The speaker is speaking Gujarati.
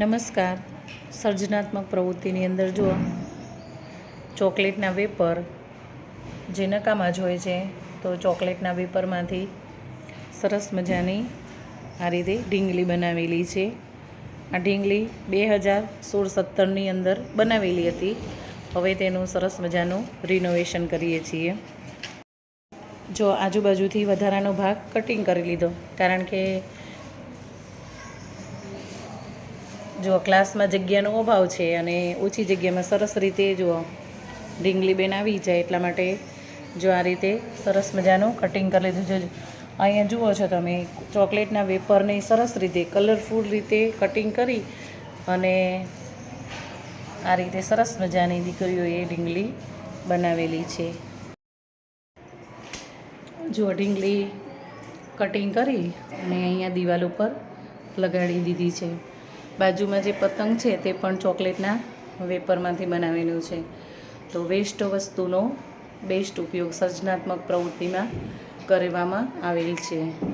નમસ્કાર. સર્જનાત્મક પ્રવૃત્તિની અંદર જુઓ. ચોકલેટના વેપર જે નકામા જ હોય છે, તો ચોકલેટના વેપરમાંથી સરસ મજાની આ રીતે ઢીંગલી બનાવેલી છે. આ ઢીંગલી બે હજાર સોળ સત્તરની અંદર બનાવેલી હતી. હવે તેનું સરસ મજાનું રિનોવેશન કરીએ છીએ. જો આજુબાજુથી વધારાનો ભાગ કટિંગ કરી લીધો, કારણ કે જો ક્લાસમાં જગ્યાનો અભાવ છે અને ઓછી જગ્યામાં સરસ રીતે જો ઢીંગલી બેન આવી જાય એટલા માટે જો આ રીતે સરસ મજાનું કટિંગ કરી લીધું. છે અહીંયા જુઓ છો તમે, ચોકલેટના વેપરને સરસ રીતે કલરફુલ રીતે કટિંગ કરી અને આ રીતે સરસ મજાની દીકરીઓએ ઢીંગલી બનાવેલી છે. જો ઢીંગલી કટિંગ કરી અને અહીંયા દિવાલ ઉપર લગાડી દીધી છે. બાજુમાં જે પતંગ છે તે પણ ચોકલેટના વેપરમાંથી બનાવેલું છે. તો વેસ્ટ વસ્તુનો બેસ્ટ ઉપયોગ સર્જનાત્મક પ્રવૃત્તિમાં કરવામાં આવેલ છે.